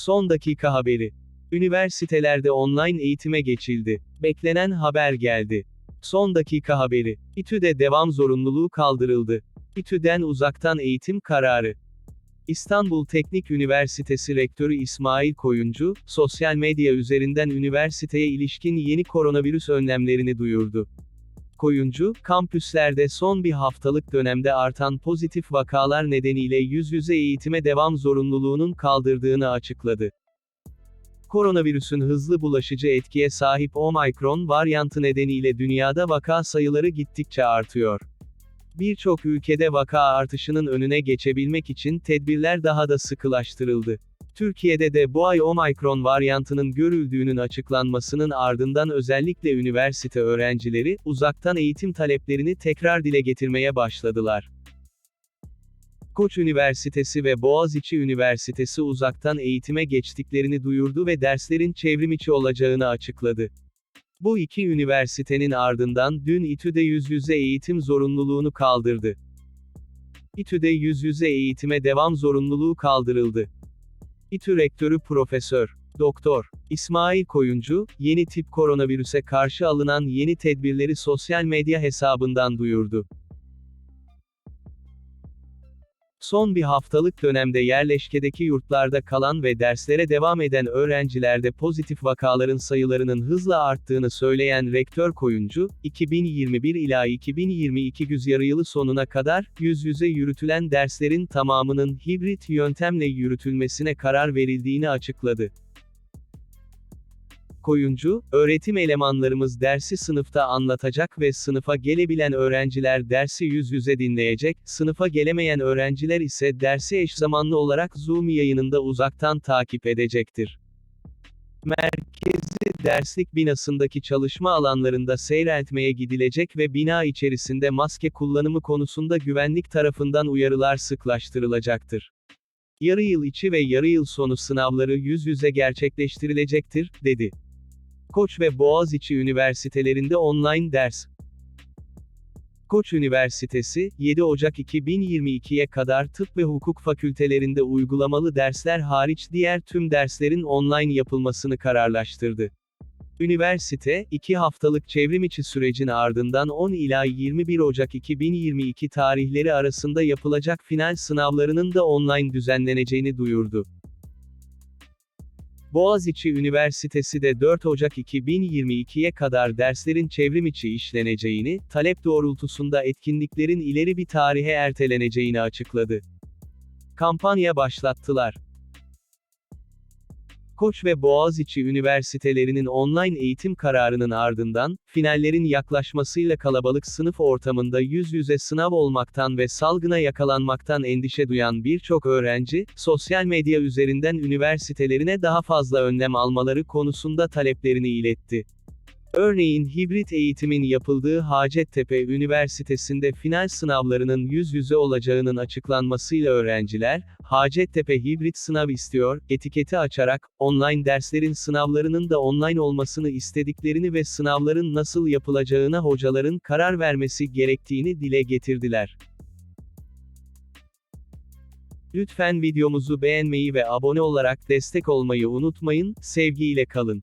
Son dakika haberi. Üniversitelerde online eğitime geçildi. Beklenen haber geldi. Son dakika haberi. İTÜ'de devam zorunluluğu kaldırıldı. İTÜ'den uzaktan eğitim kararı. İstanbul Teknik Üniversitesi Rektörü İsmail Koyuncu, sosyal medya üzerinden üniversiteye ilişkin yeni koronavirüs önlemlerini duyurdu. Koyuncu, kampüslerde son bir haftalık dönemde artan pozitif vakalar nedeniyle yüz yüze eğitime devam zorunluluğunun kaldırdığını açıkladı. Koronavirüsün hızlı bulaşıcı etkiye sahip Omikron varyantı nedeniyle dünyada vaka sayıları gittikçe artıyor. Birçok ülkede vaka artışının önüne geçebilmek için tedbirler daha da sıkılaştırıldı. Türkiye'de de bu ay Omikron varyantının görüldüğünün açıklanmasının ardından özellikle üniversite öğrencileri, uzaktan eğitim taleplerini tekrar dile getirmeye başladılar. Koç Üniversitesi ve Boğaziçi Üniversitesi uzaktan eğitime geçtiklerini duyurdu ve derslerin çevrimiçi olacağını açıkladı. Bu iki üniversitenin ardından dün İTÜ'de yüz yüze eğitim zorunluluğunu kaldırdı. İTÜ'de yüz yüze eğitime devam zorunluluğu kaldırıldı. İTÜ Rektörü Profesör Doktor İsmail Koyuncu, yeni tip koronavirüse karşı alınan yeni tedbirleri sosyal medya hesabından duyurdu. Son bir haftalık dönemde yerleşkedeki yurtlarda kalan ve derslere devam eden öğrencilerde pozitif vakaların sayılarının hızla arttığını söyleyen Rektör Koyuncu, 2021 ila 2022 güz yarı yılı sonuna kadar, yüz yüze yürütülen derslerin tamamının hibrit yöntemle yürütülmesine karar verildiğini açıkladı. Koyuncu, öğretim elemanlarımız dersi sınıfta anlatacak ve sınıfa gelebilen öğrenciler dersi yüz yüze dinleyecek, sınıfa gelemeyen öğrenciler ise dersi eş zamanlı olarak Zoom yayınında uzaktan takip edecektir. Merkezi derslik binasındaki çalışma alanlarında seyreltmeye gidilecek ve bina içerisinde maske kullanımı konusunda güvenlik tarafından uyarılar sıklaştırılacaktır. Yarı yıl içi ve yarı yıl sonu sınavları yüz yüze gerçekleştirilecektir, dedi. Koç ve Boğaziçi Üniversitelerinde online ders. Koç Üniversitesi, 7 Ocak 2022'ye kadar tıp ve hukuk fakültelerinde uygulamalı dersler hariç diğer tüm derslerin online yapılmasını kararlaştırdı. Üniversite, 2 haftalık çevrimiçi sürecin ardından 10 ila 21 Ocak 2022 tarihleri arasında yapılacak final sınavlarının da online düzenleneceğini duyurdu. Boğaziçi Üniversitesi de 4 Ocak 2022'ye kadar derslerin çevrimiçi işleneceğini, talep doğrultusunda etkinliklerin ileri bir tarihe erteleneceğini açıkladı. Kampanya başlattılar. Koç ve Boğaziçi Üniversitelerinin online eğitim kararının ardından, finallerin yaklaşmasıyla kalabalık sınıf ortamında yüz yüze sınav olmaktan ve salgına yakalanmaktan endişe duyan birçok öğrenci, sosyal medya üzerinden üniversitelerine daha fazla önlem almaları konusunda taleplerini iletti. Örneğin hibrit eğitimin yapıldığı Hacettepe Üniversitesi'nde final sınavlarının yüz yüze olacağının açıklanmasıyla öğrenciler, Hacettepe hibrit sınav istiyor, etiketi açarak, online derslerin sınavlarının da online olmasını istediklerini ve sınavların nasıl yapılacağına hocaların karar vermesi gerektiğini dile getirdiler. Lütfen videomuzu beğenmeyi ve abone olarak destek olmayı unutmayın, sevgiyle kalın.